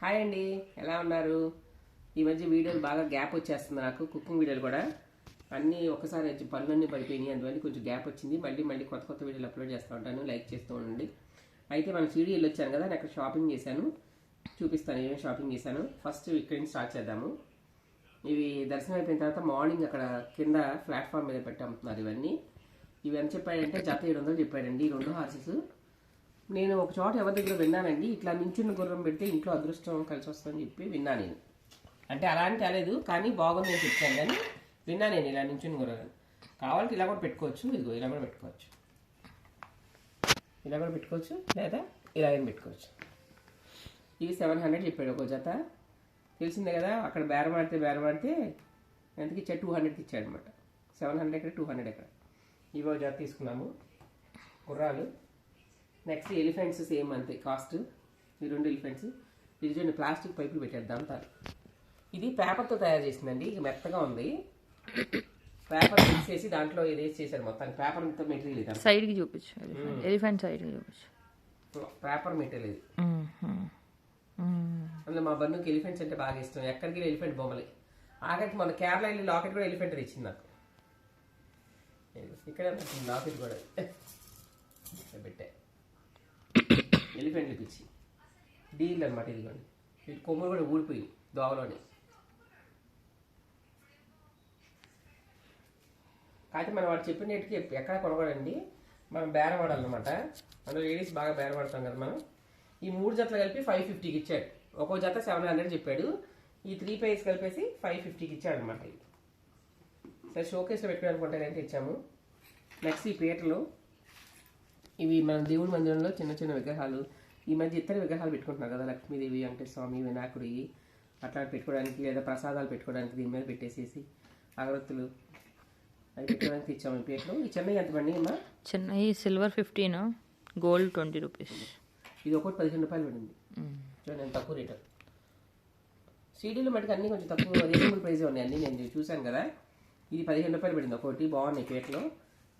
Hi అండి ఎలా ఉన్నారు? ఈ మధ్య వీడియోలు బాగా గ్యాప్ వచ్చేస్తుంది నాకు కుకింగ్ వీడియోలు కూడా. అన్నీ ఒకసారి వచ్చి పనులన్నీ పడిపోయినాయి అందువల్ల కొంచెం గ్యాప్ వచ్చింది. మళ్ళీ మళ్ళీ కొత్త కొత్త వీడియోలు అప్లోడ్ చేస్తూ ఉంటాను లైక్ చేస్తూ ఉండండి. అయితే మనం సీడీ వచ్చాను కదా నేను అక్కడ షాపింగ్ చేశాను. చూపిస్తాను ఏమేమి షాపింగ్ చేశాను. ఫస్ట్ ఇక్కడి నుంచి స్టార్ట్ చేద్దాము. ఇవి దర్శనం అయిపోయిన తర్వాత మార్నింగ్ అక్కడ కింద ప్లాట్ఫామ్ మీద పెట్టి అమ్ముతున్నారు ఇవన్నీ. ఇవి ఎంత చెప్పాడంటే జత ఏడు వందలు చెప్పాడండి ఈ రెండు హార్సెస్ నేను ఒక చోట ఎవరి దగ్గర విన్నానండి ఇట్లా నించున్న గుర్రం పెడితే ఇంట్లో అదృష్టం కలిసి వస్తుందని చెప్పి విన్నా నేను. అంటే అలా అని కానీ బాగుంది అని చెప్పాను కానీ విన్నా నేను ఇలా నించున్న గుర్రం. కావాలంటే ఇలా కూడా పెట్టుకోవచ్చు ఇదిగో ఇలా కూడా పెట్టుకోవచ్చు. ఇలా కూడా పెట్టుకోవచ్చు లేదా ఇలా అయినా పెట్టుకోవచ్చు. ఇవి సెవెన్ హండ్రెడ్ చెప్పాడు ఒక జత. తెలిసిందే కదా అక్కడ బేరమాడితే బేరమాడితే ఎంతకి ఇచ్చాడు? టూ హండ్రెడ్కి ఇచ్చాడు అనమాట సెవెన్ హండ్రెడ్ ఇక్కడ టూ హండ్రెడ్ ఇక్కడ ఇవి ఒక జత తీసుకున్నాము. గుర్రాలు. నెక్స్ట్ ఎలిఫెంట్స్ సేమ్ అంతే. కాస్ట్ ఈ రెండు ఎలిఫెంట్స్ ఇది చూడండి ప్లాస్టిక్ పైపులు పెట్టేద్దాం తాను ఇది పేపర్తో తయారు చేసిందండి. ఇక మెత్తగా ఉంది. పేపర్ మిక్స్ చేసి దాంట్లో ఇది వేసి చేశారు మొత్తానికి. పేపర్ అంతా మెటీరియల్ ఇది సైడ్కి చూపించు ఎలిఫెంట్ సైడ్కి చూపించు పేపర్ మెటీరియల్ ఇది. అందులో మా బంధుకి ఎలిఫెంట్స్ అంటే బాగా ఇష్టం. ఎక్కడికి వెళ్ళి ఎలిఫెంట్ బొమ్మలే. ఆఖరికి మన కేరళ వెళ్ళి లాకెట్ కూడా ఎలిఫెంట్ తెచ్చింది నాకు. ఇక్కడ లాకెట్ కూడా. పెట్టా. ఎలిఫెంట్లు పిచ్చి. డీల్ అనమాట ఇదిగోండి. వీటి కొమ్ములు కూడా ఊడిపోయి దోవలోనే కాకపోతే మనం వాడు చెప్పినట్టుకి ఎక్కడ కొనకూడదండి మనం బేరం ఆడాలన్నమాట అందులో లేడీస్ బాగా బేరం ఆడతాం కదా మనం. ఈ మూడు జతలు కలిపి ఫైవ్ ఫిఫ్టీకి ఇచ్చాడు. ఒక్కో జత సెవెన్ హండ్రెడ్ చెప్పాడు. ఈ త్రీ పైస్ కలిపేసి ఫైవ్ ఫిఫ్టీకి ఇచ్చాడు అనమాట ఇది. సరే షోకేస్లో పెట్టుకోవాలనుకుంటానంటే ఇచ్చాము నెక్స్ట్ ఈ పీటలు. ఇవి మన దేవుడి మందిరంలో చిన్న చిన్న విగ్రహాలు ఈ మధ్య ఇతర విగ్రహాలు పెట్టుకుంటున్నారు కదా లక్ష్మీదేవి వెంకటేశ్వర స్వామి వినాయకుడి అట్లా పెట్టుకోవడానికి లేదా ప్రసాదాలు పెట్టుకోవడానికి దీని మీద పెట్టేసేసి అగరత్తులు అవి పెట్టుకోవడానికి ఇచ్చాము ఈ పీటలు ఈ చిన్నవి ఎంత పండి అమ్మా? చిన్న silver fifteen gold twenty rupees. ఇది ఒకటి పదిహేను రూపాయలు పడింది. చూడండి తక్కువ రేటు. సీడీలు మటుకు అన్నీ కొంచెం తక్కువ రీజనబుల్ ప్రైస్ ఉన్నాయి అన్నీ నేను చూశాను కదా. ఇది పదిహేను రూపాయలు పడింది ఒకటి బాగున్నాయి పీటలు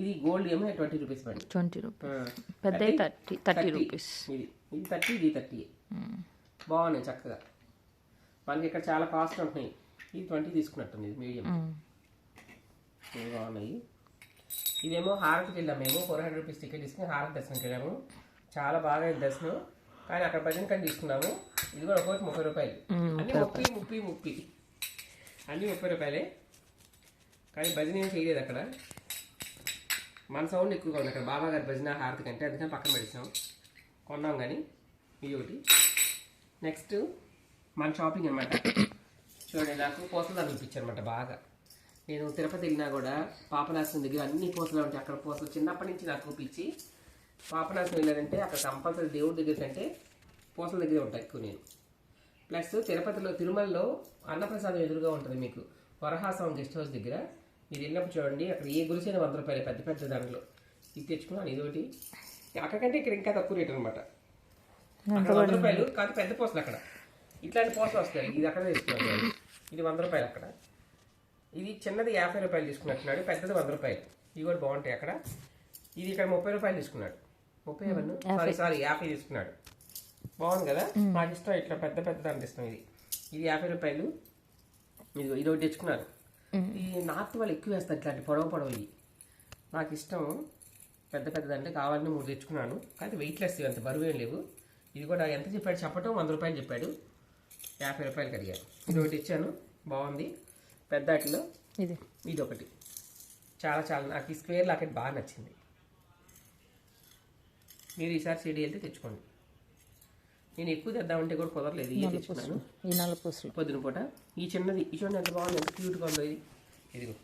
ఇది గోల్డ్ ఏమో ట్వంటీ రూపీస్ పడింది. Twenty rupees. పెద్ద థర్టీ? Thirty rupees. ఇది ఇది థర్టీ ఇది థర్టీ. బాగున్నాయి చక్కగా. మనకి ఇక్కడ చాలా కాస్ట్ ఉంటున్నాయి ఇది ట్వంటీ తీసుకున్నట్టుంది ఇది మీడియం. ఇవి బాగున్నాయి. ఇదేమో హారతికి వెళ్ళాము మేము. ఫోర్ హండ్రెడ్ రూపీస్ టికెట్ తీసుకుని హారతి దర్శనంకి వెళ్ళాము. చాలా బాగా దర్శనం. కానీ అక్కడ భజన కానీ తీసుకున్నాము. ఇది కూడా ఒక్కొక్కటి ముప్పై రూపాయలు. అన్ని ముప్పై ముప్పై ముప్పై. అన్ని ముప్పై రూపాయలే. కానీ భజన ఏం చేయలేదు అక్కడ. మన సౌండ్ ఎక్కువగా ఉంది. అక్కడ బాబా గారి భజన హారతి కంటే అందుకని పక్కన పెట్టేసాం కొన్నాం కానీ ఇది ఒకటి. నెక్స్ట్ మన షాపింగ్ అనమాట చూడండి నాకు పూసలు అనిపించారనమాట బాగా. నేను తిరుపతి వెళ్ళినా కూడా పాపనాశనం దగ్గర అన్ని పూసలు ఉంటాయి. అక్కడ పూసలు చిన్నప్పటి నుంచి నాకు పిచ్చి పాపనాశనం వెళ్ళారంటే అక్కడ కంపల్సరీ దేవుడి దగ్గర కంటే పూసల దగ్గరే ఉంటాయి ఎక్కువ నేను. ప్లస్ తిరుపతిలో తిరుమలలో అన్నప్రసాదం ఎదురుగా ఉంటుంది మీకు. వరహాసం గెస్ట్ హౌస్ దగ్గర. మీరు వెళ్ళినప్పుడు చూడండి అక్కడ ఏ గురిసైన వంద రూపాయలు పెద్ద పెద్ద దాంట్లో ఇది తెచ్చుకున్నాను ఇది ఒకటి అక్కడికంటే ఇక్కడ ఇంకా తక్కువ రేట్ అనమాట అక్కడ వంద రూపాయలు కాదు పెద్ద పోసలు అక్కడ. ఇట్లాంటి పోసలు వస్తాయి. ఇది అక్కడ తీసుకున్నాను నేను. ఇది వంద రూపాయలు అక్కడ. ఇది చిన్నది యాభై రూపాయలు తీసుకున్నట్టున్నాడు పెద్దది వంద రూపాయలు. ఇవి కూడా బాగుంటాయి అక్కడ. ఇది ఇక్కడ ముప్పై రూపాయలు తీసుకున్నాడు. ముప్పై ఎవరు? సారీ సారీ యాభై తీసుకున్నాడు. బాగుంది కదా? నాకు ఇష్టం ఇట్లా పెద్ద పెద్ద ఇష్టం ఇది. ఇది యాభై రూపాయలు. ఇది ఇది ఒకటి తెచ్చుకున్నాను. ఈ నార్త్ వాళ్ళు ఎక్కువ వేస్తారు ఇట్లాంటి పొడవ పొడవ ఇవి నాకు ఇష్టం. పెద్ద పెద్ద అంటే కావాలని మూడు తెచ్చుకున్నాను. కానీ వెయిట్లెస్ అంత బరువు ఏం లేవు. ఇది కూడా ఎంత చెప్పాడు? చెప్పటం వంద రూపాయలు చెప్పాడు. యాభై రూపాయలకి అడిగాను ఇది ఒకటి ఇచ్చాను. బాగుంది. పెద్ద వాటిలో ఇది. ఇది ఒకటి. చాలా చాలా నాకు ఈ స్క్వేర్ లాకెట్ బాగా నచ్చింది. మీరు ఈసారి సిడీ వెళ్తే తెచ్చుకోండి. నేను ఎక్కువ తెద్దామంటే కూడా కుదరలేదు ఇవి తెచ్చుకున్నాను. ఈ నల్ల పూసలు. పొద్దున పూట. ఈ చిన్నది ఈ చూడండి ఎంత బాగుంది ఎంత క్యూట్గా ఉందో ఇది. ఇదిగో.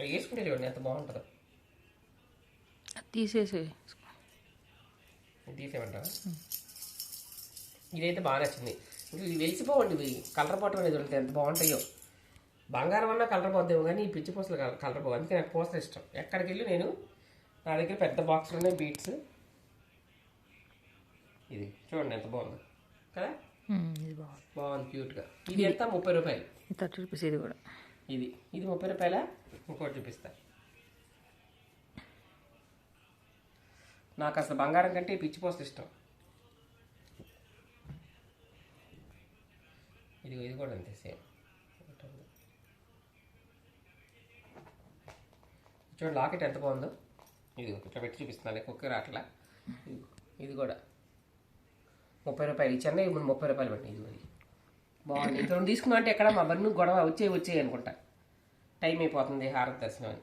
వేసుకుంటే చూడండి ఎంత బాగుంటుందో. తీసేసి ఇది తీసేయమంటారా ఇదైతే బాగా నచ్చింది. ఇంకా ఇది వెలిసిపోవండి ఇవి. కలర్ పోవటం అనేది ఉంటుంది ఎంత బాగుంటాయో. బంగారం అన్నా కలర్ పోద్దేమో కానీ ఈ పిచ్చి పూసలు కల- కలర్ పోవు. అందుకే నాకు పూసలు ఇష్టం. ఎక్కడికి వెళ్ళి నేను నా దగ్గర పెద్ద బాక్స్లు ఉన్నాయి బీట్స్ ఇది. చూడండి ఎంత బాగుంది. కదా? ఇది బాగుంది. బాగుంది క్యూట్గా. ఇది ఎంత? ముప్పై రూపాయలు. థర్టీ రూపీస్ ఇది కూడా. ఇది. ఇది ముప్పై రూపాయల? ఇంకోటి చూపిస్తా. నాకు అసలు బంగారం కంటే పిచ్చి పోస్ట్ ఇష్టం. ఇది ఇది కూడా అంతే సేమ్. చూడండి లాకెట్ ఎంత బాగుందో. ఇది ఇట్లా పెట్టి చూపిస్తున్నాను కుక్కర్ ఇది- ఇది కూడా. ముప్పై రూపాయలు ఈ చెన్నై ఇప్పుడు ముప్పై రూపాయలు పట్టింది ఇది మరి బాగుంది. ఇంత రెండు తీసుకున్నా అంటే ఎక్కడ మా బన్ను గొడవ వచ్చే వచ్చే అనుకుంటా. టైం అయిపోతుంది హారత్ దర్శనం అని.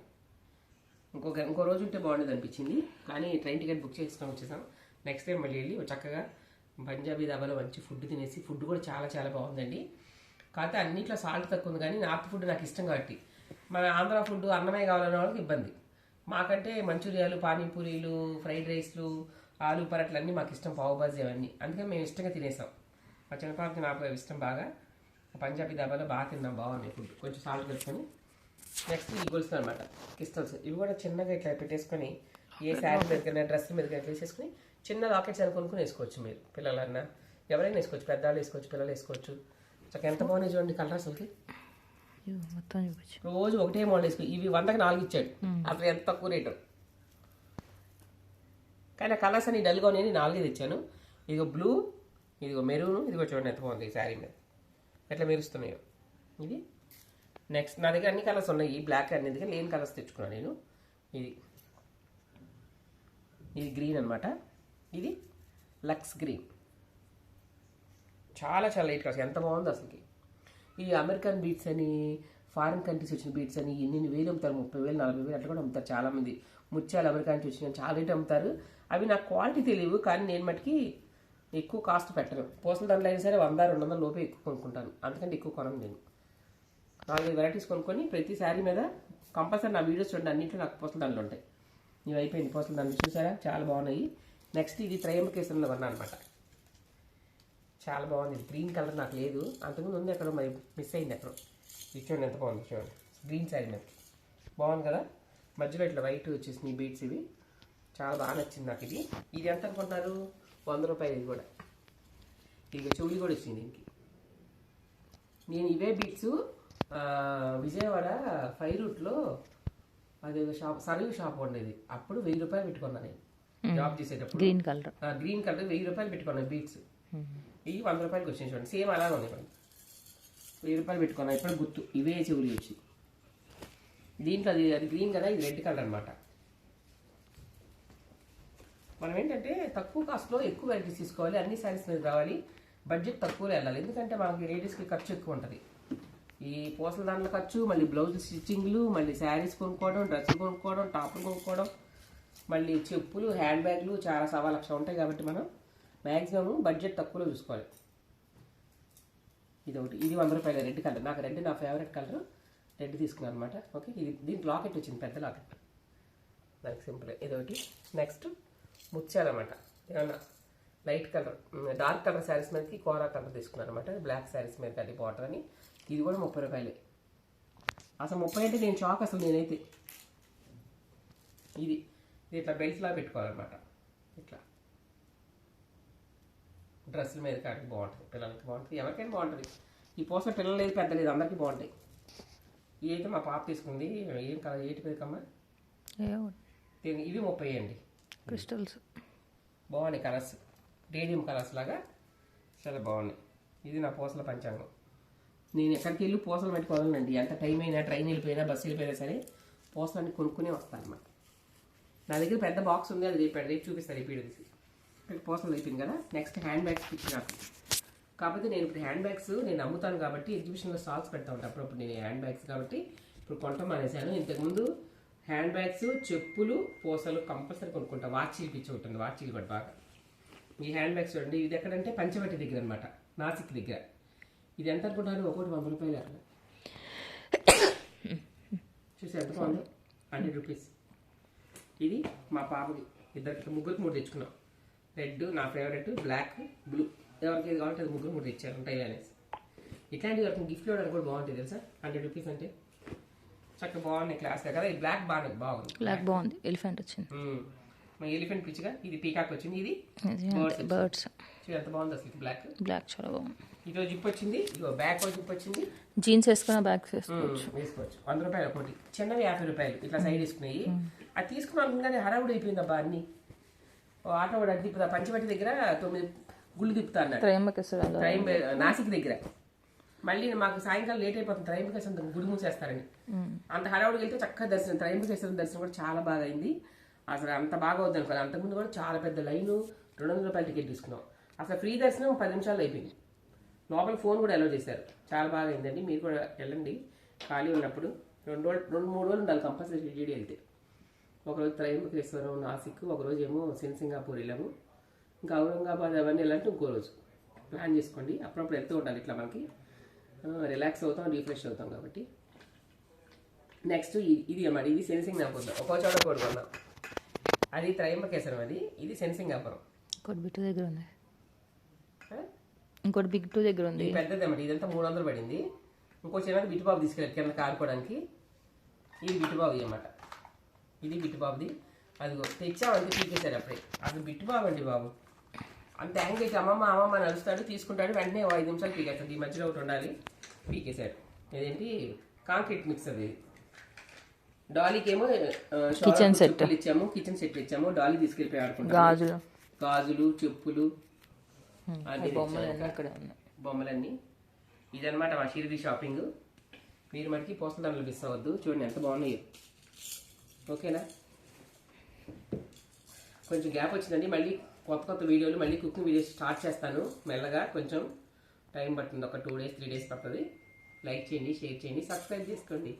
ఇంకొక ఇంకో రోజు ఉంటే బాగుండేది అనిపించింది. కానీ ట్రైన్ టికెట్ బుక్ చేసుకొని వచ్చేసాం. నెక్స్ట్ టైం మళ్ళీ వెళ్ళి చక్కగా పంజాబీ దాబాలో మంచి ఫుడ్ తినేసి ఫుడ్ కూడా చాలా చాలా బాగుందండి. కాకపోతే అన్నిట్లో సాల్ట్ తక్కువ ఉంది కానీ నార్త్ ఫుడ్ నాకు ఇష్టం కాబట్టి. మన ఆంధ్ర ఫుడ్ అన్నమే కావాలనే వాళ్ళకి ఇబ్బంది. మాకంటే మంచూరియాలు పానీపూరీలు ఫ్రైడ్ రైస్లు ఆలు పరట్లు అన్నీ మాకు ఇష్టం పావు బాజీ అవన్నీ. అందుకని మేము ఇష్టంగా తినేసాం. మా చిన్నపాపకి నాకు ఇష్టం బాగా. పంజాబీ దాబాలో బాగా తిన్నాం బాగుంది ఫుడ్ కొంచెం సాల్ట్ కలుపుకొని. నెక్స్ట్ ఈ గొలుసు అనమాట క్రిస్టల్స్ ఇవి కూడా చిన్నగా ఇట్లా పెట్టేసుకొని ఏ శారీ మీద డ్రెస్ మీద ఇట్లా వేసేసుకుని చిన్న లాకెట్స్ అని కొనుక్కొని వేసుకోవచ్చు మీరు పిల్లలన్నా. ఎవరైనా వేసుకోవచ్చు పెద్దవాళ్ళు వేసుకోవచ్చు పిల్లలు వేసుకోవచ్చు. చక్కగా ఎంత బాగున్నాయి చూడండి కలర్ అసలుకి. రోజు ఒకటే మోడల్ వేసుకో ఇవి వందకి నాలుగు ఇచ్చాడు. అసలు ఎంత తక్కువ రేటు. కానీ ఆ కలర్స్ అన్ని డల్గా నేను నాలుగే తెచ్చాను. ఇదిగో బ్లూ ఇదిగో మెరూన్ ఇదిగో చూడండి ఎంత బాగుంది ఈ శారీ మీద. ఎట్లా మెరుస్తున్నాయో. ఇది నెక్స్ట్ నా దగ్గర అన్ని కలర్స్ ఉన్నాయి బ్లాక్ అన్ని దగ్గర లేని కలర్స్ తెచ్చుకున్నాను నేను. ఇది ఇది గ్రీన్ అనమాట ఇది లక్స్ గ్రీన్. చాలా చాలా లైట్ కలర్స్ ఎంత బాగుంది అసలుకి. ఈ అమెరికన్ బీట్స్ అని ఫారిన్ కంట్రీస్ వచ్చిన బీట్స్ అని ఎన్ని వేలు అమ్ముతారు ముప్పై వేలు నలభై వేలు అట్లా కూడా అమ్ముతారు చాలామంది. ముత్యాలు అమెరికా నుంచి వచ్చిన చాలా రేట్ అమ్ముతారు. అవి నాకు క్వాలిటీ తెలియవు కానీ నేను మటుకి ఎక్కువ కాస్ట్ పెట్టను. పోసల దాంట్లో అయినా సరే వంద రెండు వందల లోపే ఎక్కువ కొనుక్కుంటాను. అందుకంటే ఎక్కువ కొనను నేను. నాలుగైదు వెరైటీస్ కొనుక్కొని ప్రతి శారీ మీద కంపల్సరీ నా వీడియోస్ చూడండి అన్నింటిలో నాకు పూసల దండలు ఉంటాయి. ఇవి అయిపోయింది పూసల దండలు చూసారా? చాలా బాగున్నాయి. నెక్స్ట్ ఇది త్రయంబకేశ్వరంలో కొన్నా అనమాట చాలా బాగుంది. గ్రీన్ కలర్ నాకు లేదు. అంతకుముందు ఉంది ఎక్కడ మరి మిస్ అయింది ఎక్కడ. ఇది చూడండి ఎంత బాగుంది చూడండి. గ్రీన్ శారీ మీద బాగుంది కదా? మధ్యలో ఇట్లా వైట్ వచ్చేసింది బీట్స్ ఇవి. చాలా బాగా నచ్చింది నాకు ఇది. ఇది ఎంత అనుకుంటున్నారు? వంద రూపాయలు ఇది కూడా. ఇది చెవులు కూడా వచ్చింది దీనికి. నేను ఇవే బీట్స్ విజయవాడ ఫైవ్ రూట్లో అది షాప్ సర్వీ షాప్ ఉండేది అప్పుడు వెయ్యి రూపాయలు పెట్టుకున్నాను నేను. జాబ్ చేసేటప్పుడు. గ్రీన్ కలర్ గ్రీన్ కలర్ వెయ్యి రూపాయలు పెట్టుకున్నాను బీట్స్ ఇవి వంద రూపాయలకి వచ్చినాయి చూడండి. సేమ్ అలాగే ఉన్నాయి చూడండి. వెయ్యి రూపాయలు పెట్టుకున్నా. ఇప్పుడు గుర్తు. ఇవే చెవులు వచ్చి. దీంట్లో అది అది గ్రీన్ కదా ఇది రెడ్ కలర్ అనమాట మనం ఏంటంటే తక్కువ కాస్ట్లో ఎక్కువ వెరైటీస్ తీసుకోవాలి అన్ని శారీస్ మీద రావాలి. బడ్జెట్ తక్కువలో వెళ్ళాలి. ఎందుకంటే మనకి లేడీస్కి ఖర్చు ఎక్కువ ఉంటుంది. ఈ పూసల దాంట్లో ఖర్చు మళ్ళీ బ్లౌజ్ స్టిచ్చింగ్లు మళ్ళీ శారీస్ కొనుక్కోవడం డ్రెస్సులు కొనుక్కోవడం టాపులు కొనుక్కోవడం మళ్ళీ చెప్పులు హ్యాండ్ బ్యాగ్లు చాలా సవా లక్ష ఉంటాయి కాబట్టి మనం మ్యాక్సిమం బడ్జెట్ తక్కువలో చూసుకోవాలి. ఇది ఒకటి. ఇది వంద రూపాయలు రెడ్ కలర్. నాకు రెడ్ నా ఫేవరెట్ కలర్. రెడ్ తీసుకున్నాను అనమాట ఓకే. ఇది దీనికి లాకెట్ వచ్చింది. పెద్ద లాకెట్ దానికి సింపుల్ ఇది ఒకటి. నెక్స్ట్ ముత్యాలు అనమాట ఏమన్నా light colour dark colour saris మీదకి కోరా కలర్ తీసుకున్నాను అనమాట బ్లాక్ శారీస్ మీద అది బాటర్ అని. ఇది కూడా ముప్పై రూపాయలే. అసలు ముప్పై అంటే నేను షాక్ అసలు నేనైతే. ఇది ఇది ఇట్లా బెల్ట్ లా పెట్టుకోవాలన్నమాట. ఇట్లా. డ్రెస్సుల మీద కాడికి బాగుంటుంది. పిల్లలకి బాగుంటుంది. ఎవరికైనా బాగుంటుంది. ఈ పోసల పిల్లలు లేదు పెద్ద లేదు అందరికీ బాగుంటాయి. ఇవి అయితే మా పాప తీసుకుంది. ఏం కలర్? ఏటి పేరుకమ్మా ఇవి ముప్పై అండి. క్రిస్టల్స్. బాగున్నాయి కలర్స్. రేడియం కలర్స్ లాగా చాలా బాగున్నాయి. ఇది నా పూసల పంచాంగం. నేను ఎక్కడికి వెళ్ళి పూసలు పెట్టుకోవాలండి ఎంత టైం అయినా ట్రైన్ వెళ్ళిపోయినా బస్సు వెళ్ళిపోయినా సరే పూసలన్నీ కొనుక్కునే వస్తాను అన్నమాట. నా దగ్గర పెద్ద బాక్స్ ఉంది అది రేపు రేపు చూపిస్తాను రేపు తీసి. ఇక్కడ పూసలు అయిపోయింది కదా. నెక్స్ట్ హ్యాండ్ బ్యాగ్స్ పిచ్చి నాకు. కాకపోతే నేను ఇప్పుడు హ్యాండ్ బ్యాగ్స్ నేను అమ్ముతాను కాబట్టి ఎగ్జిబిషన్లో స్టాల్స్ పెడతా ఉంటాను అప్పుడప్పుడు నేను హ్యాండ్ బ్యాగ్స్ కాబట్టి ఇప్పుడు కొంట మానేశాను ఇంతకుముందు హ్యాండ్ బ్యాగ్స్ చెప్పులు పూసలు కంపల్సరీ కొనుక్కుంటా. వాచీలు పిచ్చి ఉంటుంది వాచీలు కూడా బాగా. ఈ హ్యాండ్ బ్యాగ్స్ చూడండి ఇది ఎక్కడంటే పంచవటి దగ్గర అనమాట నాసిక్ దగ్గర. ఇది ఎంత అనుకుంటారు? ఒకటి వంద రూపాయలు అక్కడ చూసి ఎంత బాగుంది? Hundred rupees. ఇది మా పాపకి ఇద్దరికి ముగ్గురికి మూడు తెచ్చుకున్నాం. రెడ్ నా ఫేవరెట్ బ్లాక్ బ్లూ. ఎవరికి ఏది కావాలంటే అది ముగ్గురు మూడు తెచ్చారు ఉంటాయి అనేసి. ఇట్లాంటివి గిఫ్ట్ ఇవ్వడానికి కూడా బాగుంటుంది తెలుసా? హండ్రెడ్ రూపీస్ అంటే. చక్కగా బాగున్నాయి క్లాస్గా కదా. ఇది బ్లాక్ బాగుంది బాగుంది. బ్లాక్ బాగుంది. ఎలిఫెంట్ వచ్చింది. మా ఎలిఫెంట్ పిచ్చిగా ఇది పీకాక్ వచ్చింది ఇది బర్డ్స్ ఎంత బాగుంది అసలు బ్లాక్ బ్లాక్ చాలా బాగుంది. ఈరోజు జిప్ వచ్చింది ఇగో బ్యాక్ జిప్ వచ్చింది. జీన్స్ వేసుకున్న బ్యాగ్స్ వేసుకో మ్మ్, వేసుకోవచ్చు. వంద రూపాయలు ఒకటి. చిన్నవి యాభై రూపాయలు ఇట్లా సైడ్ వేసుకున్నాయి అది తీసుకున్నాను కానీ హడావుడి అయిపోయింది అబ్బా అన్ని. ఆటో వాడు తిప్పుతా పంచవటి దగ్గర తొమ్మిది గుళ్ళు తిప్పుతా అన్నాడు. నాసిక్ దగ్గర. మళ్ళీ మాకు సాయంకాలం లేట్ అయిపోతుంది త్రయంబకేశ్వరం గుడి మూసేస్తారని. అంత హడావుడికి వెళ్తే చక్కగా దర్శనం త్రయంబకేశ్వరం దర్శనం కూడా చాలా బాగా అయింది. అసలు అంత బాగా అవుతుంది అనుకోవాలి. అంతకుముందు కూడా చాలా పెద్ద లైను రెండు వందల రూపాయల టికెట్ తీసుకున్నాం. అసలు ఫ్రీ దర్శనం పది నిమిషాలు అయిపోయింది. లోపల ఫోన్ కూడా అలౌ చేశారు. చాలా బాగా అయిందండి. మీరు కూడా వెళ్ళండి. ఖాళీ ఉన్నప్పుడు రెండు రోజులు రెండు మూడు రోజులు ఉండాలి కంపల్సరీ షిరిడి వెళ్తే. ఒకరోజు త్రయంబకేశ్వరం నాసిక్ ఒకరోజు ఏమో సిన్ సింగాపూర్ వెళ్ళాము. ఇంకా ఔరంగాబాద్ అవన్నీ వెళ్ళాలంటే ఇంకో రోజు. ప్లాన్ చేసుకోండి. అప్పుడప్పుడు వెళ్తూ ఉండాలి ఇట్లా మనకి. రిలాక్స్ అవుతాం రీఫ్రెష్ అవుతాం కాబట్టి. నెక్స్ట్ ఇది అన్నమాట ఇది సెన్సింగాపురం ఒక్కో చోట కొన్నాం అది త్రయంబకేశ్వరం అది ఇది సెన్సింగాపురం ఇంకోటి బిట్టు దగ్గర ఉంది? ఇంకోటి బిగ్ టూ దగ్గర ఉంది. పెద్దది అన్నమాట ఇదంతా మూడు వందలు పడింది. ఇంకో చిన్న బిట్టుబాబు తీసుకెళ్ళారు కింద కారుకోవడానికి. ఇది బిట్టుబాబు అన్నమాట. ఇది బిట్టుబాబుది అదిగో తెచ్చామంటే పీకేశారు అప్పుడే. అది బిట్టుబాబు అండి బాబు. అంత యాంగ్ చేసి అమ్మమ్మ అమ్మమ్మ నడుస్తాడు తీసుకుంటాడు వెంటనే ఓ ఐదు నిమిషాలు పీకేస్తాడు. ఈ మధ్యలో ఒకటి ఉండాలి. పీకేశారు ఇదేంటి? కాంక్రీట్ మిక్సర్ ఇది డాలీకి ఏమో Kitchen set. ఇచ్చాము కిచెన్ సెట్ ఇచ్చాము డాలీ తీసుకెళ్ళిపోయి ఆడుకుంటాం గాజులు. గాజులు చెప్పులు బొమ్మలన్నీ ఇదన్నమాట మా షిరిడి షాపింగ్. మీరు మటుకి పోస్టల్ దాంట్లో మిస్ అవ్వద్దు. చూడండి ఎంత బాగున్నాయో. ఓకేనా? కొంచెం గ్యాప్ వచ్చిందండి. మళ్ళీ కొత్త కొత్త వీడియోలు మళ్ళీ కుకింగ్ వీడియోస్ స్టార్ట్ చేస్తాను. మెల్లగా కొంచెం టైం పడుతుంది. ఒక టూ డేస్ త్రీ డేస్ పడుతుంది. లైక్ చేయండి షేర్ చేయండి సబ్స్క్రైబ్ చేసుకోండి.